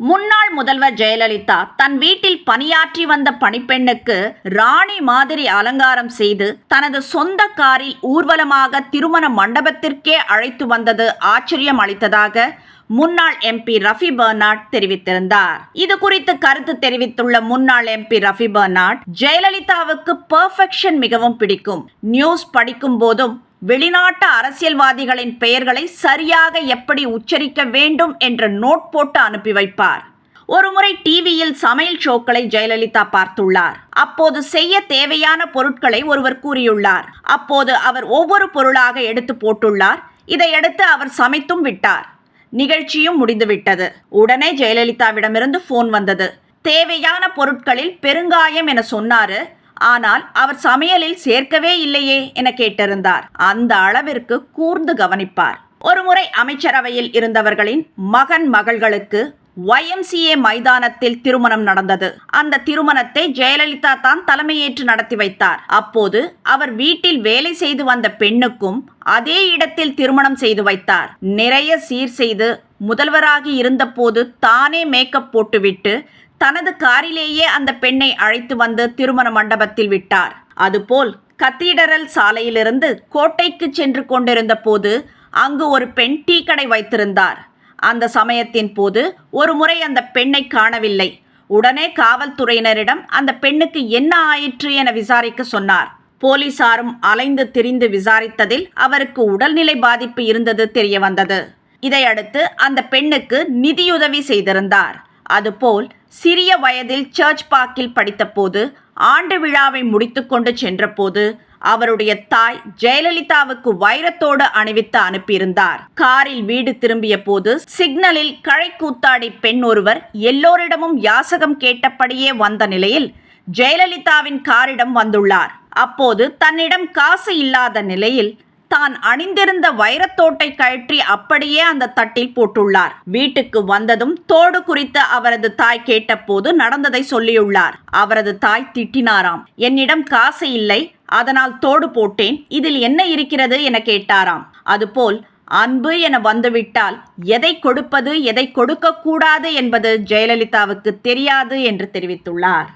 முன்னாள் முதல்வர் ஜெயலலிதா தன் வீட்டில் பணியாற்றி வந்த பணிப்பெண்ணுக்கு ராணி மாதிரி அலங்காரம் செய்து தனது சொந்த காரில் ஊர்வலமாக திருமண மண்டபத்திற்கே அழைத்து வந்தது ஆச்சரியம் அளித்ததாக முன்னாள் எம்பி ரஃபி பர்னாட் தெரிவித்திருந்தார். இது குறித்து கருத்து தெரிவித்துள்ள முன்னாள் எம்பி ரஃபி பர்னாட் ஜெயலலிதாவுக்கு பர்ஃபெக்ஷன் மிகவும் பிடிக்கும். நியூஸ் படிக்கும் போதும் வெளிநாட்டு அரசியல்வாதிகளின் பெயர்களை சரியாக எப்படி உச்சரிக்க வேண்டும் என்று நோட் போட்டு அனுப்பி வைப்பார். ஒருமுறை டிவியில் சமையல் ஷோக்களை ஜெயலலிதா பார்த்துள்ளார். அப்போது செய்ய தேவையான பொருட்களை ஒருவர் கூறியுள்ளார். அப்போது அவர் ஒவ்வொரு பொருளாக எடுத்து போட்டுள்ளார். இதையடுத்து அவர் சமைத்தும் விட்டார். நிகழ்ச்சியும் முடிந்துவிட்டது. உடனே ஜெயலலிதாவிடமிருந்து ஃபோன் வந்தது. தேவையான பொருட்களில் பெருங்காயம் என சொன்னாரு. ஆனால் அவர் சமையலில் சேர்க்கவே இல்லையே என கேட்டிருந்தார். அந்த அளவிற்கு கூர்ந்து கவனிப்பார். ஒருமுறை அமைச்சரவையில் இருந்தவர்களின் மகன் மகள்களுக்கு ஒய்எம்சிஏ மைதானத்தில் திருமணம் நடந்தது. அந்த திருமணத்தை ஜெயலலிதா தான் தலைமையேற்று நடத்தி வைத்தார். அப்போது அவர் வீட்டில் வேலை செய்து வந்த பெண்ணுக்கும் அதே இடத்தில் திருமணம் செய்து வைத்தார். நிறைய சீர் செய்து முதல்வராகி இருந்தபோது தானே மேக்கப் போட்டுவிட்டு தனது காரிலேயே அந்த பெண்ணை அழைத்து வந்து திருமண மண்டபத்தில் விட்டார். அதுபோல் கத்தீடரல் சாலையிலிருந்து கோட்டைக்கு சென்று கொண்டிருந்த போது அங்கு ஒரு பெண் டீ கடை வைத்திருந்தார். அந்த சமயத்தின் போது ஒரு முறை அந்த பெண்ணை காணவில்லை. உடனே காவல்துறையினரிடம் அந்த பெண்ணுக்கு என்ன ஆயிற்று என விசாரிக்க சொன்னார். போலீசாரும் அலைந்து திரிந்து விசாரித்ததில் அவருக்கு உடல்நிலை பாதிப்பு இருந்தது தெரிய வந்தது இதையடுத்து அந்த பெண்ணுக்கு நிதியுதவி செய்திருந்தார். அதுபோல் சிறிய வயதில் சர்ச் பார்க்கில் படித்தபோது ஆண்டு விழாவை முடித்துக்கொண்டு சென்றபோது அவருடைய தாய் ஜெயலலிதாவுக்கு வைரத்தோடு அணிவித்து அனுப்பியிருந்தார். காரில் வீடு திரும்பிய போது சிக்னலில் களை கூத்தாடி பெண் ஒருவர் எல்லோரிடமும் யாசகம் கேட்டபடியே வந்த நிலையில் ஜெயலலிதாவின் காரிடம் வந்துள்ளார். அப்போது தன்னிடம் காசு இல்லாத நிலையில் தான் அணிந்திருந்த வைரத்தோட்டை கழற்றி அப்படியே அந்த தட்டில் போட்டுள்ளார். வீட்டுக்கு வந்ததும் தோடு குறித்து அவரது தாய் கேட்டபோது நடந்ததை சொல்லியுள்ளார். அவரது தாய் திட்டினாராம். என்னிடம் காசு இல்லை அதனால் தோடு போட்டேன். இதில் என்ன இருக்கிறது? என கேட்டாராம். அதுபோல் அன்பு என வந்துவிட்டால் எதை கொடுப்பது எதை கொடுக்க கூடாது என்பது ஜெயலலிதாவுக்கு தெரியாது என்று தெரிவித்துள்ளார்.